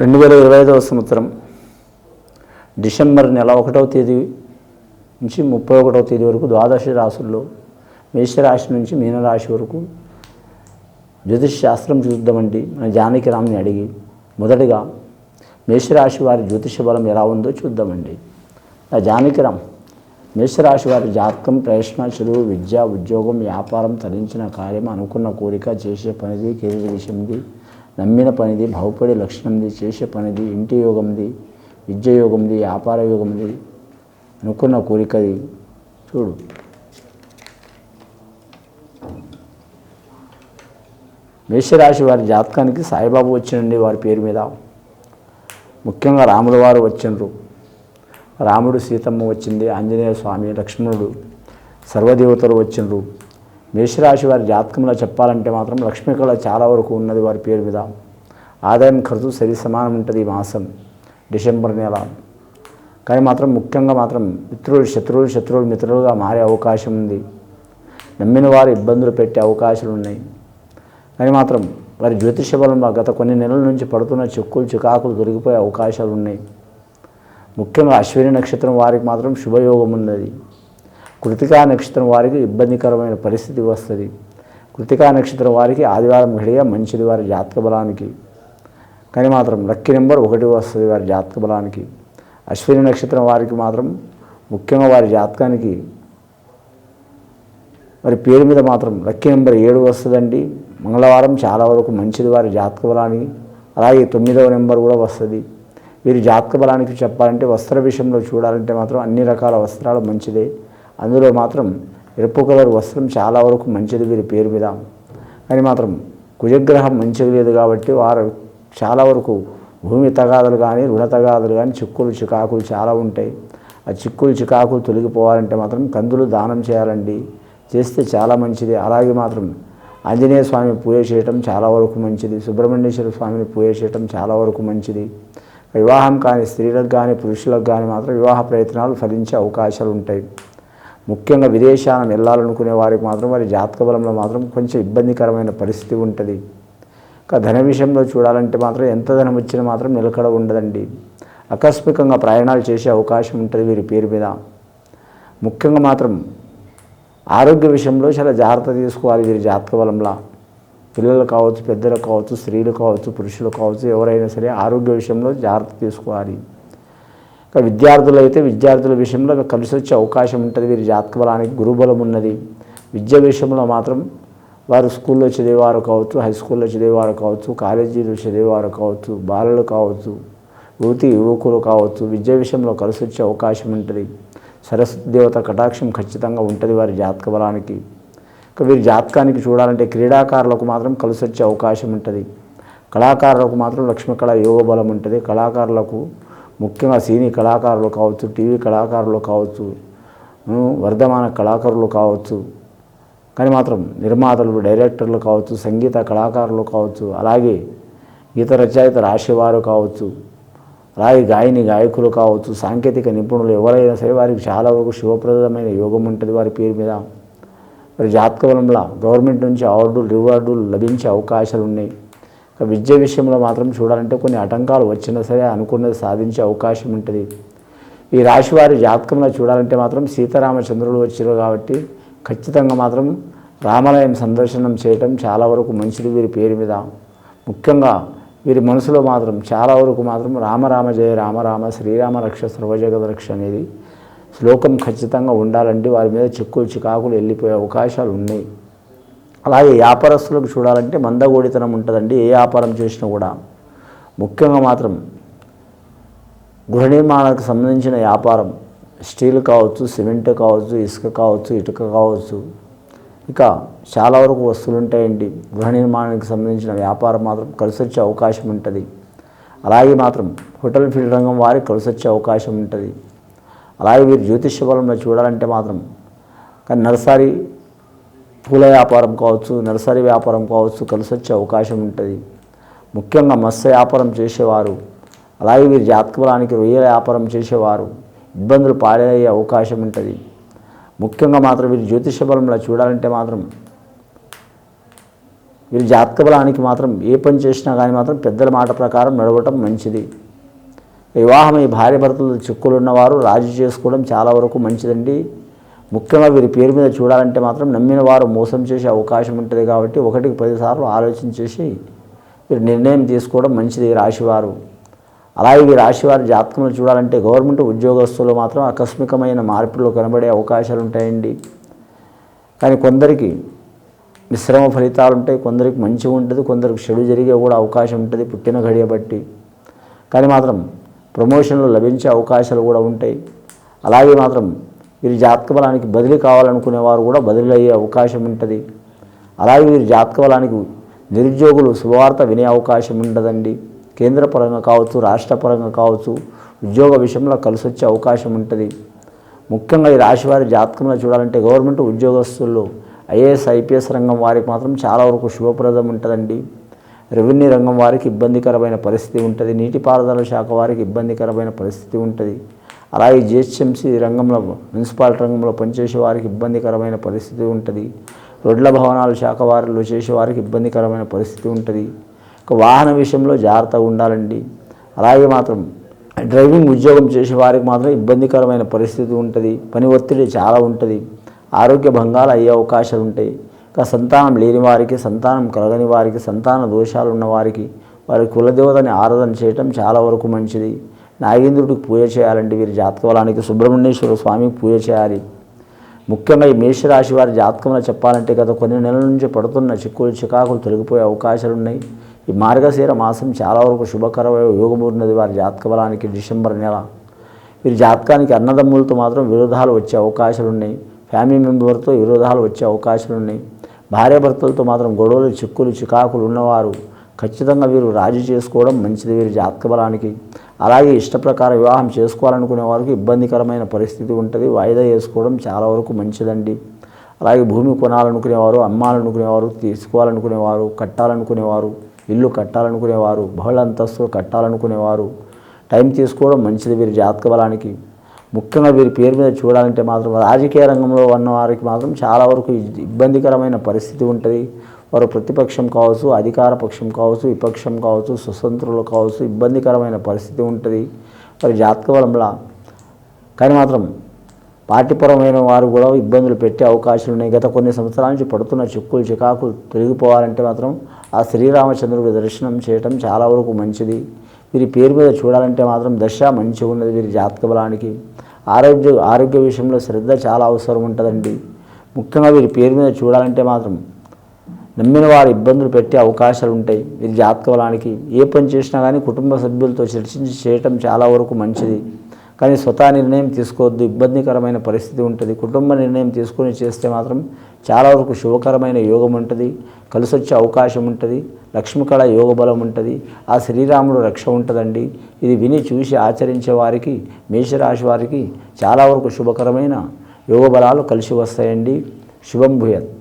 రెండు వేల ఇరవై ఐదవ సంవత్సరం డిసెంబర్ నెల ఒకటవ తేదీ నుంచి ముప్పై ఒకటవ తేదీ వరకు ద్వాదశ రాశుల్లో మేషరాశి నుంచి మీనరాశి వరకు జ్యోతిష్ శాస్త్రం చూద్దామండి మన జానకిరామ్ని అడిగి మొదటిగా మేషరాశి వారి జ్యోతిష బలం ఎలా ఉందో చూద్దామండి. ఆ జానకిరామ్ మేషరాశి వారి జాతకం ప్రయత్న చదువు విద్య ఉద్యోగం వ్యాపారం తరించిన కార్యం అనుకున్న కోరిక చేసే పనిది కెరీర్ విషయంది నమ్మిన పనిది బాగుపడే లక్షణంది చేసే పనిది ఇంటి యోగంది విద్య యోగంది వ్యాపార యోగంది. అనుకున్న కోరికది చూడు. మేషరాశి వారి జాతకానికి సాయిబాబు వచ్చినండి వారి పేరు మీద. ముఖ్యంగా రాముల వారు వచ్చిండ్రు. రాముడు సీతమ్మ వచ్చింది ఆంజనేయ స్వామి లక్ష్మణుడు సర్వదేవతలు వచ్చిండ్రు. మేషరాశి వారి జాతకంలో చెప్పాలంటే మాత్రం లక్ష్మీ కళ చాలా వరకు ఉన్నది వారి పేరు మీద. ఆదాయం ఖర్చు సరి సమానం ఉంటుంది ఈ మాసం డిసెంబర్ నెల. కానీ మాత్రం ముఖ్యంగా మాత్రం మిత్రులు శత్రువులు శత్రువులు మిత్రులుగా మారే అవకాశం ఉంది. నమ్మిన వారు ఇబ్బందులు పెట్టే అవకాశాలు ఉన్నాయి. కానీ మాత్రం వారి జ్యోతిష బలంలో గత కొన్ని నెలల నుంచి పడుతున్న చిక్కులు చికాకులు దొరికిపోయే అవకాశాలు ఉన్నాయి. ముఖ్యంగా అశ్విని నక్షత్రం వారికి మాత్రం శుభయోగం ఉన్నది. కృతికా నక్షత్రం వారికి ఇబ్బందికరమైన పరిస్థితి వస్తుంది. కృతికా నక్షత్రం వారికి ఆదివారం ఘడియ మంచిది వారి జాతక బలానికి. కానీ మాత్రం లక్కీ నెంబర్ ఒకటి వస్తుంది వారి జాతక బలానికి. అశ్విని నక్షత్రం వారికి మాత్రం ముఖ్యంగా వారి జాతకానికి వారి పేరు మీద మాత్రం లక్కీ నెంబర్ ఏడు వస్తుందండి. మంగళవారం చాలా వరకు మంచిది వారి జాతక బలానికి. అలాగే తొమ్మిదవ నెంబర్ కూడా వస్తుంది. వీరి జాతక బలానికి చెప్పాలంటే వస్త్ర విషయంలో చూడాలంటే మాత్రం అన్ని రకాల వస్త్రాలు మంచిదే. అందులో మాత్రం ఎరుపు కలర్ వస్త్రం చాలా వరకు మంచిది వీరి పేరు మీద. కానీ మాత్రం కుజగ్రహం మంచిది లేదు కాబట్టి వారు చాలా వరకు భూమి తగాదులు కానీ రుణ తగాదులు కానీ చిక్కులు చికాకులు చాలా ఉంటాయి. ఆ చిక్కులు చికాకులు తొలగిపోవాలంటే మాత్రం కందులు దానం చేయాలండి. చేస్తే చాలా మంచిది. అలాగే మాత్రం ఆంజనేయ స్వామి పూజ చేయటం చాలా వరకు మంచిది. సుబ్రహ్మణ్యేశ్వర స్వామిని పూజ చేయటం చాలా వరకు మంచిది. వివాహం కానీ స్త్రీలకు కానీ పురుషులకు కానీ మాత్రం వివాహ ప్రయత్నాలు ఫలించే అవకాశాలు ఉంటాయి. ముఖ్యంగా విదేశాలను వెళ్ళాలనుకునే వారికి మాత్రం వారి జాతక బలంలో మాత్రం కొంచెం ఇబ్బందికరమైన పరిస్థితి ఉంటుంది. ఇంకా ధన విషయంలో చూడాలంటే మాత్రం ఎంత ధనం వచ్చినా మాత్రం నిలకడ ఉండదండి. ఆకస్మికంగా ప్రయాణాలు చేసే అవకాశం ఉంటుంది వీరి పేరు మీద. ముఖ్యంగా మాత్రం ఆరోగ్య విషయంలో చాలా జాగ్రత్త తీసుకోవాలి వీరి జాతక బలంలో. పిల్లలు కావచ్చు పెద్దలు కావచ్చు స్త్రీలు కావచ్చు పురుషులు కావచ్చు ఎవరైనా సరే ఆరోగ్య విషయంలో జాగ్రత్త తీసుకోవాలి. విద్యార్థులు అయితే విద్యార్థుల విషయంలో కలిసి వచ్చే అవకాశం ఉంటుంది. వీరి జాతక బలానికి గురుబలం ఉన్నది. విద్య విషయంలో మాత్రం వారు స్కూల్లో చదివేవారు కావచ్చు హై స్కూల్లో చదివేవారు కావచ్చు కాలేజీలో చదివేవారు కావచ్చు బాలలు కావచ్చు యువతి యువకులు కావచ్చు విద్య విషయంలో కలిసి వచ్చే అవకాశం ఉంటుంది. సరస్వతి దేవత కటాక్షం ఖచ్చితంగా ఉంటుంది వారి జాతక బలానికి ఇక వీరి జాతకానికి చూడాలంటే క్రీడాకారులకు మాత్రం కలిసి వచ్చే అవకాశం ఉంటుంది. కళాకారులకు మాత్రం లక్ష్మీ కళ యోగ బలం ఉంటుంది. కళాకారులకు ముఖ్యంగా సినీ కళాకారులు కావచ్చు టీవీ కళాకారులు కావచ్చు వర్ధమాన కళాకారులు కావచ్చు. కానీ మాత్రం నిర్మాతలు డైరెక్టర్లు కావచ్చు సంగీత కళాకారులు కావచ్చు అలాగే గీత రచయిత రాసేవారు కావచ్చు అలాగే గాయని గాయకులు కావచ్చు సాంకేతిక నిపుణులు ఎవరైనా సరే వారికి చాలా వరకు శుభప్రదమైన యోగం ఉంటుంది వారి పేరు మీద. మరి జాతక బలంలో గవర్నమెంట్ నుంచి అవార్డులు రివార్డులు లభించే అవకాశాలు ఉన్నాయి. విద్య విషయంలో మాత్రం చూడాలంటే కొన్ని ఆటంకాలు వచ్చినా సరే అనుకున్నది సాధించే అవకాశం ఉంటుంది. ఈ రాశి వారి జాతకంలో చూడాలంటే మాత్రం సీతారామచంద్రులు వచ్చారు కాబట్టి ఖచ్చితంగా మాత్రం రామాలయం సందర్శనం చేయటం చాలా వరకు మంచిది వీరి పేరు మీద. ముఖ్యంగా వీరి మనసులో మాత్రం చాలా వరకు మాత్రం రామరామ జయ రామరామ శ్రీరామ రక్ష సర్వజగద రక్ష అనేది శ్లోకం ఖచ్చితంగా ఉండాలంటే వారి మీద చిక్కులు చికాకులు వెళ్ళిపోయే అవకాశాలు ఉన్నాయి. అలాగే వ్యాపారస్తులకు చూడాలంటే మందగోడితనం ఉంటుందండి ఏ వ్యాపారం చేసినా కూడా. ముఖ్యంగా మాత్రం గృహ నిర్మాణానికి సంబంధించిన వ్యాపారం. స్టీల్ కావచ్చు సిమెంట్ కావచ్చు ఇసుక కావచ్చు ఇటుక కావచ్చు. ఇక చాలా వరకు వస్తువులు ఉంటాయండి గృహ నిర్మాణానికి సంబంధించిన వ్యాపారం మాత్రం కలిసి వచ్చే అవకాశం ఉంటుంది. అలాగే మాత్రం హోటల్ ఫీల్డ్ రంగం వారికి కలిసి వచ్చే అవకాశం ఉంటుంది. అలాగే వీరు జ్యోతిష్య బలంలో చూడాలంటే మాత్రం కానీ నర్సరీ పూల వ్యాపారం కావచ్చు నర్సరీ వ్యాపారం కావచ్చు కలిసి వచ్చే అవకాశం ఉంటుంది. ముఖ్యంగా మత్స్య వ్యాపారం చేసేవారు అలాగే వీరి జాతకబలానికి రొయ్యల వ్యాపారం చేసేవారు ఇబ్బందులు పాడయ్యే అవకాశం ఉంటుంది. ముఖ్యంగా మాత్రం వీరి జ్యోతిష బలంలో చూడాలంటే మాత్రం వీరి జాతక బలానికి మాత్రం ఏ పని చేసినా కానీ మాత్రం పెద్దల మాట ప్రకారం నడవటం మంచిది. వివాహమై భార్య భర్తలు చిక్కులు ఉన్నవారు రాజీ చేసుకోవడం చాలా వరకు మంచిదండి. ముఖ్యంగా వీరి పేరు మీద చూడాలంటే మాత్రం నమ్మిన వారు మోసం చేసే అవకాశం ఉంటుంది కాబట్టి ఒకటికి పదిసార్లు ఆలోచించేసి వీరు నిర్ణయం తీసుకోవడం మంచిది రాశివారు. అలాగే ఈ రాశివారి జాతకంలో చూడాలంటే గవర్నమెంట్ ఉద్యోగస్తులు మాత్రం ఆకస్మికమైన మార్పులు కనబడే అవకాశాలు ఉంటాయండి. కానీ కొందరికి మిశ్రమ ఫలితాలు ఉంటాయి కొందరికి మంచిగా ఉంటుంది కొందరికి చెడు జరిగే కూడా అవకాశం ఉంటుంది పుట్టిన గడియ బట్టి. కానీ మాత్రం ప్రమోషన్లు లభించే అవకాశాలు కూడా ఉంటాయి. అలాగే మాత్రం వీరి జాతక బలానికి బదిలీ కావాలనుకునే వారు కూడా బదిలీ అయ్యే అవకాశం ఉంటుంది. అలాగే వీరి జాతక బలానికి నిరుద్యోగులు శుభవార్త వినే అవకాశం ఉండదండి. కేంద్రపరంగా కావచ్చు రాష్ట్రపరంగా కావచ్చు ఉద్యోగ విషయంలో కలిసి వచ్చే అవకాశం ఉంటుంది. ముఖ్యంగా ఈ రాశివారి జాతకంలో చూడాలంటే గవర్నమెంట్ ఉద్యోగస్తులు ఐఏఎస్ ఐపీఎస్ రంగం వారికి మాత్రం చాలా వరకు శుభప్రదం ఉంటుందండి. రెవెన్యూ రంగం వారికి ఇబ్బందికరమైన పరిస్థితి ఉంటుంది. నీటిపారుదల శాఖ వారికి ఇబ్బందికరమైన పరిస్థితి ఉంటుంది. అలాగే జిహెచ్ఎంసీ రంగంలో మున్సిపాలిటీ రంగంలో పనిచేసే వారికి ఇబ్బందికరమైన పరిస్థితి ఉంటుంది. రోడ్ల భవనాల శాఖ వారిలో చేసే వారికి ఇబ్బందికరమైన పరిస్థితి ఉంటుంది. ఇక వాహన విషయంలో జాగ్రత్తగా ఉండాలండి. అలాగే మాత్రం డ్రైవింగ్ ఉద్యోగం చేసే వారికి మాత్రం ఇబ్బందికరమైన పరిస్థితి ఉంటుంది. పని ఒత్తిడి చాలా ఉంటుంది. ఆరోగ్య భంగాలు అయ్యే అవకాశాలు ఉంటాయి. ఇక సంతానం లేని వారికి సంతానం కలగని వారికి సంతాన దోషాలు ఉన్న వారికి వారి కులదేవతని ఆరాధన చేయటం చాలా వరకు మంచిది. నాగేంద్రుడికి పూజ చేయాలండి వీరి జాతకబలానికి సుబ్రహ్మణ్యేశ్వర స్వామికి పూజ చేయాలి. ముఖ్యంగా ఈ మేషరాశి వారి జాతకంలో చెప్పాలంటే గత కొన్ని నెలల నుంచి పడుతున్న చిక్కులు చికాకులు తొలగిపోయే అవకాశాలు ఉన్నాయి. ఈ మార్గశీర మాసం చాలా వరకు శుభకరమైన యోగమూరినది వారి జాతక బలానికి డిసెంబర్ నెల. వీరి జాతకానికి అన్నదమ్ములతో మాత్రం విరోధాలు వచ్చే అవకాశాలు ఉన్నాయి. ఫ్యామిలీ మెంబర్తో విరోధాలు వచ్చే అవకాశాలు ఉన్నాయి. భార్యాభర్తలతో మాత్రం గొడవలు చిక్కులు చికాకులు ఉన్నవారు ఖచ్చితంగా వీరు రాజీ చేసుకోవడం మంచిది వీరి జాతక బలానికి అలాగే ఇష్టప్రకారం వివాహం చేసుకోవాలనుకునే వారికి ఇబ్బందికరమైన పరిస్థితి ఉంటుంది. వాయిదా వేసుకోవడం చాలా వరకు మంచిదండి. అలాగే భూమి కొనాలనుకునేవారు అమ్మాలనుకునేవారు తీసుకోవాలనుకునేవారు కట్టాలనుకునేవారు ఇల్లు కట్టాలనుకునేవారు బహుళ అంతస్తులు కట్టాలనుకునేవారు. టైం తీసుకోవడం మంచిది వీరి జాతక బలానికి. ముఖ్యంగా వీరి పేరు మీద చూడాలంటే మాత్రం రాజకీయ రంగంలో ఉన్న వారికి మాత్రం చాలా వరకు ఇబ్బందికరమైన పరిస్థితి ఉంటుంది. వారు ప్రతిపక్షం కావచ్చు అధికార పక్షం కావచ్చు విపక్షం కావచ్చు స్వతంత్రులు కావచ్చు ఇబ్బందికరమైన పరిస్థితి ఉంటుంది. వారి జాతక బలంలా. కానీ మాత్రం పార్టీపరమైన వారు కూడా ఇబ్బందులు పెట్టే అవకాశాలు ఉన్నాయి. గత కొన్ని సంవత్సరాల నుంచి పడుతున్న చిక్కులు చికాకులు తొలగిపోవాలంటే మాత్రం ఆ శ్రీరామచంద్రుడి దర్శనం చేయటం చాలా వరకు మంచిది. వీరి పేరు మీద చూడాలంటే మాత్రం దశ మంచిగా ఉన్నది వీరి జాతక బలానికి. ఆరోగ్య ఆరోగ్య విషయంలో శ్రద్ధ చాలా అవసరం ఉంటుందండి. ముఖ్యంగా వీరి పేరు మీద చూడాలంటే మాత్రం నమ్మిన వారు ఇబ్బందులు పెట్టే అవకాశాలు ఉంటాయి. వీరి జాతక బలానికి ఏ పని చేసినా కానీ కుటుంబ సభ్యులతో చర్చించి చేయటం చాలా వరకు మంచిది. కానీ స్వతహా నిర్ణయం తీసుకోవద్దు. ఇబ్బందికరమైన పరిస్థితి ఉంటుంది. కుటుంబ నిర్ణయం తీసుకొని చేస్తే మాత్రం చాలా వరకు శుభకరమైన యోగం ఉంటుంది. కలిసి వచ్చే అవకాశం ఉంటుంది. లక్ష్మీకళ యోగ బలం ఉంటుంది. ఆ శ్రీరాముడు రక్ష ఉంటుందండి. ఇది విని చూసి ఆచరించే వారికి మేషరాశి వారికి చాలా వరకు శుభకరమైన యోగ బలాలు కలిసి వస్తాయండి. శుభం భూయత్.